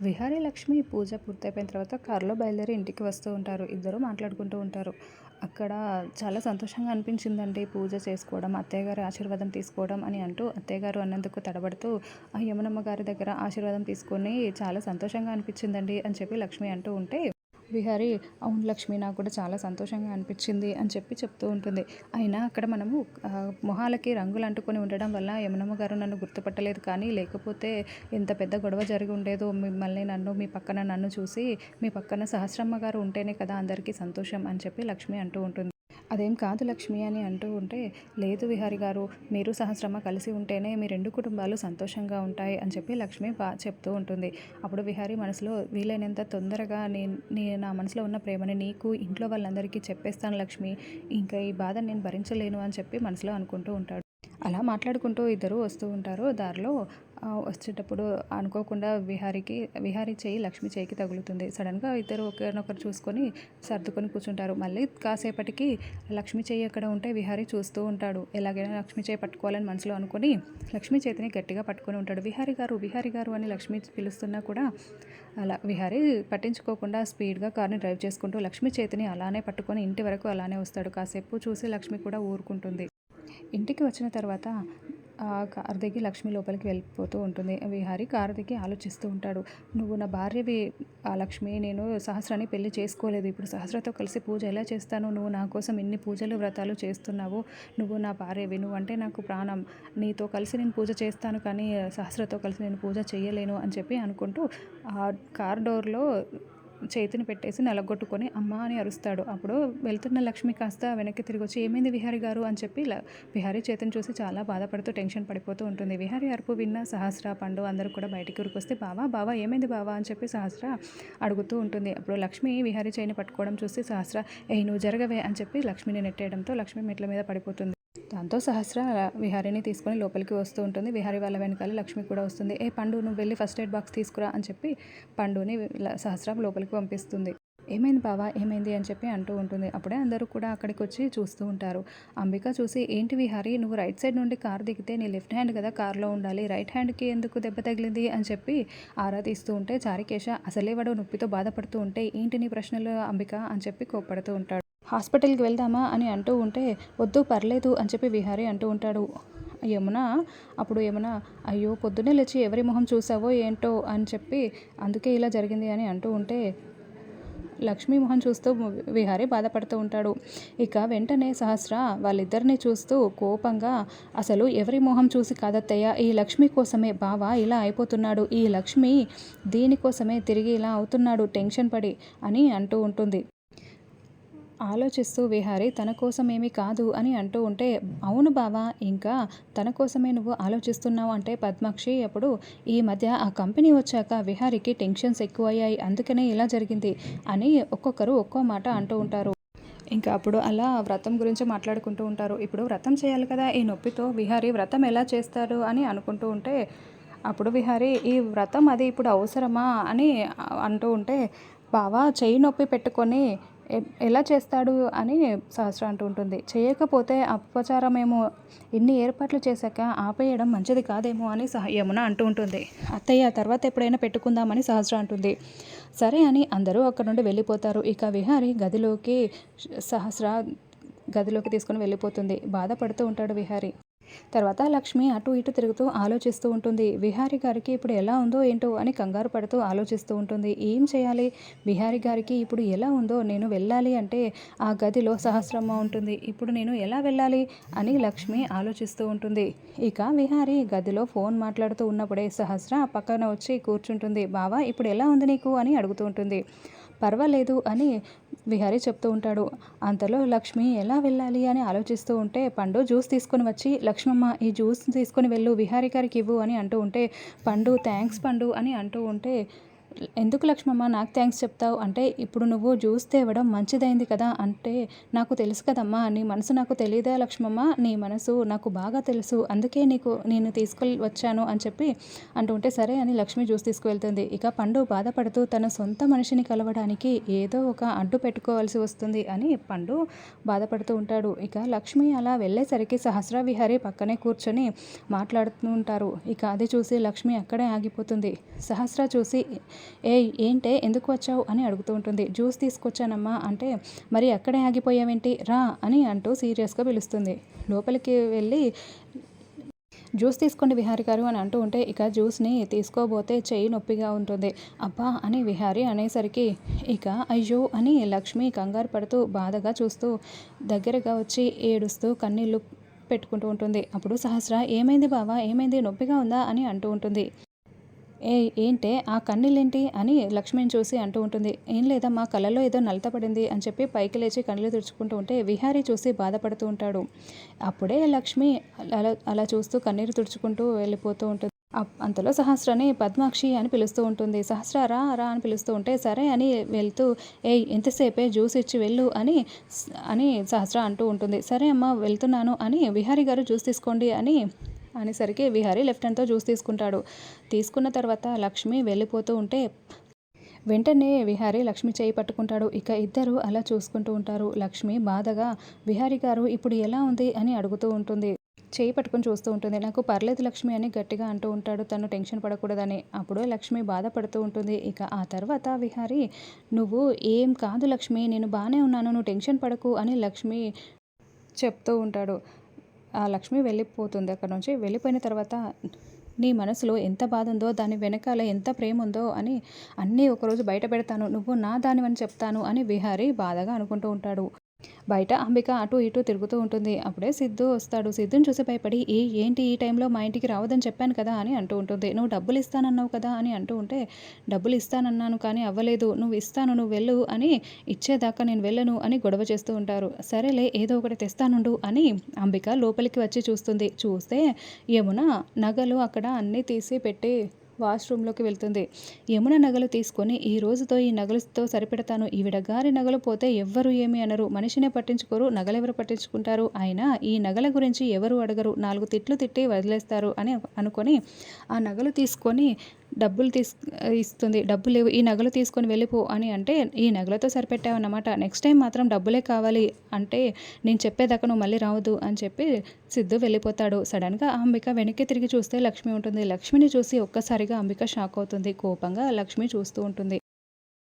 విహారీ లక్ష్మి పూజ పూర్తయిపోయిన తర్వాత కారులో బయలుదేరి ఇంటికి వస్తూ ఉంటారు. ఇద్దరు మాట్లాడుకుంటూ ఉంటారు. అక్కడ చాలా సంతోషంగా అనిపించిందండి పూజ చేసుకోవడం అత్తయ్య గారి ఆశీర్వాదం తీసుకోవడం అని అంటూ అత్తయ్య గారు అన్నందుకు తడబడుతూ ఆ యమునమ్మ గారి దగ్గర ఆశీర్వాదం తీసుకొని చాలా సంతోషంగా అనిపించిందండి అని చెప్పి లక్ష్మి అంటూ ఉంటే విహారి అవును లక్ష్మి నాకు కూడా చాలా సంతోషంగా అనిపించింది అని చెప్పి చెప్తూ ఉంటుంది. అయినా అక్కడ మనము మొహాలకి రంగులు అంటుకొని ఉండడం వల్ల యమునమ్మ గారు నన్ను గుర్తుపట్టలేదు కానీ లేకపోతే ఎంత పెద్ద గొడవ జరిగి ఉండేదో మిమ్మల్ని నన్ను మీ పక్కన నన్ను చూసి మీ పక్కన సహస్రమ్మ గారు ఉంటేనే కదా అందరికీ సంతోషం అని చెప్పి లక్ష్మి అంటూ ఉంటుంది. అదేం కాదు లక్ష్మి అని అంటూ ఉంటే లేదు విహారి గారు మీరు సహస్రమ్మ కలిసి ఉంటేనే మీ రెండు కుటుంబాలు సంతోషంగా ఉంటాయి అని చెప్పి లక్ష్మి బా చెప్తూ ఉంటుంది. అప్పుడు విహారి మనసులో వీలైనంత తొందరగా నేను నీ నా మనసులో ఉన్న ప్రేమని నీకు ఇంట్లో వాళ్ళందరికీ చెప్పేస్తాను లక్ష్మి. ఇంకా ఈ బాధ నేను భరించలేను అని చెప్పి మనసులో అనుకుంటూ ఉంటాడు. అలా మాట్లాడుకుంటూ ఇద్దరు వస్తూ ఉంటారు. దారిలో వచ్చేటప్పుడు అనుకోకుండా విహారికి విహారీ చేయి లక్ష్మి చేయికి తగులుతుంది. సడన్గా ఇద్దరు ఒకరినొకరు చూసుకొని సర్దుకొని కూర్చుంటారు. మళ్ళీ కాసేపటికి లక్ష్మి చేయి ఎక్కడ ఉంటే విహారీ చూస్తూ ఉంటాడు. ఎలాగైనా లక్ష్మి చేయి పట్టుకోవాలని మనసులో అనుకొని లక్ష్మి చేతిని గట్టిగా పట్టుకొని ఉంటాడు. విహారీ గారు విహారీ గారు అని లక్ష్మి పిలుస్తున్నా కూడా అలా విహారీ పట్టించుకోకుండా స్పీడ్గా కార్ని డ్రైవ్ చేసుకుంటూ లక్ష్మి చేతిని అలానే పట్టుకొని ఇంటి వరకు అలానే వస్తాడు. కాసేపు చూసి లక్ష్మి కూడా ఊరుకుంటుంది. ఇంటికి వచ్చిన తర్వాత కారు దిగి లక్ష్మి లోపలికి వెళ్ళిపోతూ ఉంటుంది. విహారి కారు దిగి ఆలోచిస్తూ ఉంటాడు. నువ్వు నా భార్యవి ఆ లక్ష్మి. నేను సహస్రాన్ని పెళ్ళి చేసుకోలేదు. ఇప్పుడు సహస్రతో కలిసి పూజ ఎలా చేస్తాను? నువ్వు నా కోసం ఎన్ని పూజలు వ్రతాలు చేస్తున్నావు. నువ్వు నా భార్యవి. నువ్వు అంటే నాకు ప్రాణం. నీతో కలిసి నేను పూజ చేస్తాను కానీ సహస్రతో కలిసి నేను పూజ చేయలేను అని చెప్పి అనుకుంటూ ఆ కార్ డోర్లో చేతిని పెట్టేసి నలగొట్టుకొని అమ్మ అని అరుస్తాడు. అప్పుడు వెళ్తున్న లక్ష్మి కాస్త వెనక్కి తిరిగి వచ్చి ఏమైంది విహారి గారు? అని చెప్పి విహారీ చేతిని చూసి చాలా బాధపడుతూ టెన్షన్ పడిపోతూ ఉంటుంది. విహారీ అరుపు విన్న సహస్ర పండు అందరూ కూడా బయటికి ఉరికొస్తే బావా బావా ఏమైంది బావా? అని చెప్పి సహస్ర అడుగుతూ ఉంటుంది. అప్పుడు లక్ష్మి విహారీ చేయిని పట్టుకోవడం చూసి సహస్ర ఏ నువ్వు జరగవే అని చెప్పి లక్ష్మిని నెట్టేయడంతో లక్ష్మి మెట్ల మీద పడిపోతుంది. దాంతో సహస్ర విహారిని తీసుకొని లోపలికి వస్తూ ఉంటుంది. విహారి వాళ్ళ వెనకాల లక్ష్మి కూడా వస్తుంది. ఏ పండు నువ్వు వెళ్ళి ఫస్ట్ ఎయిడ్ బాక్స్ తీసుకురా అని చెప్పి పండుని సహస్ర లోపలికి పంపిస్తుంది. ఏమైంది బావా? ఏమైంది? అని చెప్పి అంటూ ఉంటుంది. అప్పుడే అందరూ కూడా అక్కడికి వచ్చి చూస్తూ ఉంటారు. అంబిక చూసి ఏంటి విహారి? నువ్వు రైట్ సైడ్ నుండి కార్ దిగితే నీ లెఫ్ట్ హ్యాండ్ కదా కార్లో ఉండాలి. రైట్ హ్యాండ్కి ఎందుకు దెబ్బ తగిలింది? అని చెప్పి ఆరా తీస్తూ ఉంటే చారికేశ అసలే వాడు నొప్పితో బాధపడుతూ ఉంటే ఏంటి నీ ప్రశ్నలు అంబిక? అని చెప్పి కోప్పడుతూ ఉంటాడు. హాస్పిటల్కి వెళ్దామా అని అంటూ ఉంటే వద్దు పర్లేదు అని చెప్పి విహారీ అంటూ ఉంటాడు. యమున అప్పుడు యమున అయ్యో పొద్దున్నే లేచి ఎవరి మొహం చూసావో ఏంటో అని చెప్పి అందుకే ఇలా జరిగింది అని అంటూ ఉంటే లక్ష్మీ మొహం చూస్తూ విహారీ బాధపడుతూ ఉంటాడు. ఇక వెంటనే సహస్ర వాళ్ళిద్దరిని చూస్తూ కోపంగా అసలు ఎవరి మొహం చూసి కాదత్తయ్య ఈ లక్ష్మి కోసమే బావ ఇలా అయిపోతున్నాడు. ఈ లక్ష్మి దీనికోసమే తిరిగి ఇలా అవుతున్నాడు టెన్షన్ పడి అని అంటూ ఉంటుంది. ఆలోచిస్తూ విహారీ తన కోసమేమీ కాదు అని అంటూ ఉంటే అవును బావా ఇంకా తన కోసమే నువ్వు ఆలోచిస్తున్నావు అంటే పద్మాక్షి అప్పుడు ఈ మధ్య ఆ కంపెనీ వచ్చాక విహారీకి టెన్షన్స్ ఎక్కువయ్యాయి అందుకనే ఇలా జరిగింది అని ఒక్కొక్కరు ఒక్కో మాట అంటూ ఉంటారు. ఇంకా అప్పుడు అలా వ్రతం గురించి మాట్లాడుకుంటూ ఉంటారు. ఇప్పుడు వ్రతం చేయాలి కదా ఈ నొప్పితో విహారీ వ్రతం ఎలా చేస్తారు అని అనుకుంటూ ఉంటే అప్పుడు విహారీ ఈ వ్రతం అది ఇప్పుడు అవసరమా అని అంటూ ఉంటే బావా చెయ్యి నొప్పి పెట్టుకొని ఎలా చేస్తాడు అని సహస్ర అంటూ ఉంటుంది. చేయకపోతే అపచారమేమో? ఇన్ని ఏర్పాట్లు చేశాక ఆపేయడం మంచిది కాదేమో అని సహ యమున అంటూ ఉంటుంది. అత్తయ్య తర్వాత ఎప్పుడైనా పెట్టుకుందామని సహస్ర అంటుంది. సరే అని అందరూ అక్కడ నుండి వెళ్ళిపోతారు. ఇక విహారి గదిలోకి సహస్ర గదిలోకి తీసుకొని వెళ్ళిపోతుంది. బాధపడుతూ ఉంటాడు విహారి. తర్వాత లక్ష్మి అటు ఇటు తిరుగుతూ ఆలోచిస్తూ ఉంటుంది. విహారి గారికి ఇప్పుడు ఎలా ఉందో ఏంటో అని కంగారు పడుతూ ఆలోచిస్తూ ఉంటుంది. ఏం చేయాలి? విహారి గారికి ఇప్పుడు ఎలా ఉందో నేను వెళ్ళాలి అంటే ఆ గదిలో సహస్రమ్మ ఉంటుంది. ఇప్పుడు నేను ఎలా వెళ్ళాలి అని లక్ష్మి ఆలోచిస్తూ ఉంటుంది. ఇక విహారి గదిలో ఫోన్ మాట్లాడుతూ ఉన్నప్పుడే సహస్ర పక్కన వచ్చి కూర్చుంటుంది. బావా ఇప్పుడు ఎలా ఉంది నీకు? అని అడుగుతూ ఉంటుంది. పర్వాలేదు అని విహారీ చెప్తూ ఉంటాడు. అంతలో లక్ష్మి ఎలా వెళ్ళాలి? అని ఆలోచిస్తూ ఉంటే పండు జ్యూస్ తీసుకొని వచ్చి లక్ష్మమ్మ ఈ జ్యూస్ తీసుకొని వెళ్ళు విహారీ గారికి ఇవ్వు అని అంటూ ఉంటే పండు థ్యాంక్స్ పండు అని అంటూ ఉంటే ఎందుకు లక్ష్మమ్మ నాకు థ్యాంక్స్ చెప్తావు? అంటే ఇప్పుడు నువ్వు జ్యూస్ తేవడం మంచిదైంది కదా అంటే నాకు తెలుసు కదమ్మా నీ మనసు నాకు తెలియదా లక్ష్మమ్మ నీ మనసు నాకు బాగా తెలుసు అందుకే నీకు నేను తీసుకొని వచ్చాను అని చెప్పి అంటుంటే సరే అని లక్ష్మి జ్యూస్ తీసుకువెళ్తుంది. ఇక పండు బాధపడుతూ తన సొంత మనిషిని కలవడానికి ఏదో ఒక అడ్డు పెట్టుకోవాల్సి వస్తుంది అని పండు బాధపడుతూ ఉంటాడు. ఇక లక్ష్మి అలా వెళ్ళేసరికి సహస్ర విహారీ పక్కనే కూర్చొని మాట్లాడుతూ ఉంటారు. ఇక అది చూసి లక్ష్మి అక్కడే ఆగిపోతుంది. సహస్ర చూసి ఏ ఏంటే ఎందుకు వచ్చావు అని అడుగుతూ ఉంటుంది. జ్యూస్ తీసుకొచ్చానమ్మా అంటే మరి అక్కడే ఆగిపోయావేంటి? రా అని అంటూ సీరియస్గా పిలుస్తుంది. లోపలికి వెళ్ళి జ్యూస్ తీసుకోండి విహారి గారు అని అంటూ ఉంటే ఇక జ్యూస్ని తీసుకోబోతే చెయ్యి నొప్పిగా ఉంటుంది. అబ్బా అని విహారి అనేసరికి ఇక అయ్యో అని లక్ష్మి కంగారు పడుతూ బాధగా చూస్తూ దగ్గరగా వచ్చి ఏడుస్తూ కన్నీళ్ళు పెట్టుకుంటూ ఉంటుంది. అప్పుడు సహస్ర ఏమైంది బావా? ఏమైంది? నొప్పిగా ఉందా? అని అంటూ ఉంటుంది. ఏ ఏంటే ఆ కన్నీళ్ళేంటి అని లక్ష్మిని చూసి అంటూ ఉంటుంది. ఏం లేదా మా కళ్ళలో ఏదో నలత పడింది అని చెప్పి పైకి లేచి కళ్ళు తుడుచుకుంటూ ఉంటే విహారీ చూసి బాధపడుతూ ఉంటాడు. అప్పుడే లక్ష్మి అలా అలా చూస్తూ కన్నీరు తుడుచుకుంటూ వెళ్ళిపోతూ ఉంటుంది. అంతలో సహస్రని పద్మాక్షి అని పిలుస్తూ ఉంటుంది. సహస్ర రా రా అని పిలుస్తూ ఉంటే సరే అని వెళ్తూ ఏయ్ ఎంతసేపే జ్యూస్ ఇచ్చి వెళ్ళు అని అని సహస్ర అంటూ ఉంటుంది. సరే అమ్మ వెళ్తున్నాను అని విహారీ గారు జ్యూస్ తీసుకోండి అని అనేసరికి విహారి లెఫ్ట్ హ్యాండ్తో జ్యూస్ తీసుకుంటాడు. తీసుకున్న తర్వాత లక్ష్మి వెళ్ళిపోతూ ఉంటే వెంటనే విహారి లక్ష్మి చేయి పట్టుకుంటాడు. ఇక ఇద్దరు అలా చూసుకుంటూ ఉంటారు. లక్ష్మి బాధగా విహారి గారు ఇప్పుడు ఎలా ఉంది? అని అడుగుతూ ఉంటుంది. చేయి పట్టుకొని చూస్తూ ఉంటుంది. నాకు పర్లేదు లక్ష్మి అని గట్టిగా అంటూ ఉంటాడు. తను టెన్షన్ పడకూడదని. అప్పుడు లక్ష్మి బాధపడుతూ ఉంటుంది. ఇక ఆ తర్వాత విహారి నువ్వు ఏం కాదు లక్ష్మి నేను బాగానే ఉన్నాను. నువ్వు టెన్షన్ పడకు అని లక్ష్మి చెప్తూ ఉంటాడు. ఆ లక్ష్మి వెళ్ళిపోతుంది అక్కడ నుంచి. వెళ్ళిపోయిన తర్వాత నీ మనసులో ఎంత బాధ ఉందో దాని వెనకాల ఎంత ప్రేమ ఉందో అని అన్నీ ఒకరోజు బయట పెడతాను. నువ్వు నా దానివని చెప్తాను అని విహారీ బాధగా అనుకుంటూ ఉంటాడు. బయట అంబిక అటు ఇటు తిరుగుతూ ఉంటుంది. అప్పుడే సిద్ధు వస్తాడు. సిద్ధుని చూసి భయపడి ఏ ఏంటి ఈ టైంలో మా ఇంటికి రావద్దని చెప్పాను కదా అని అంటూ ఉంటుంది. నువ్వు డబ్బులు ఇస్తానన్నావు కదా అని అంటూ ఉంటే డబ్బులు ఇస్తానన్నాను కానీ అవ్వలేదు. నువ్వు ఇస్తాను నువ్వు వెళ్ళు అని ఇచ్చేదాకా నేను వెళ్ళను అని గొడవ చేస్తూ ఉంటారు. సరేలే ఏదో ఒకటి తెస్తానుండు అని అంబిక లోపలికి వచ్చి చూస్తుంది. చూస్తే యమున నగలు అక్కడ అన్నీ తీసి పెట్టి వాష్రూమ్లోకి వెళ్తుంది. యమున నగలు తీసుకొని ఈ రోజుతో ఈ నగలుతో సరిపెడతాను. ఈవిడ గారి నగలు పోతే ఎవ్వరు ఏమి అనరు. మనిషినే పట్టించుకోరు నగలెవరు పట్టించుకుంటారు? అయినా ఈ నగల గురించి ఎవరు అడగరు. నాలుగు తిట్లు తిట్టి వదిలేస్తారు అని అనుకొని ఆ నగలు తీసుకొని డబ్బులు తీస్ ఇస్తుంది. డబ్బులు లేవు. ఈ నగలు తీసుకొని వెళ్ళిపో అని అంటే ఈ నగలతో సరిపెట్టావన్నమాట నెక్స్ట్ టైం మాత్రం డబ్బులే కావాలి అంటే నేను చెప్పేదాకా నువ్వు మళ్ళీ రావద్దు అని చెప్పి సిద్ధు వెళ్ళిపోతాడు. సడన్గా అంబిక వెనక్కి తిరిగి చూస్తే లక్ష్మి ఉంటుంది. లక్ష్మిని చూసి ఒక్కసారిగా అంబిక షాక్ అవుతుంది. కోపంగా లక్ష్మి చూస్తూ ఉంటుంది.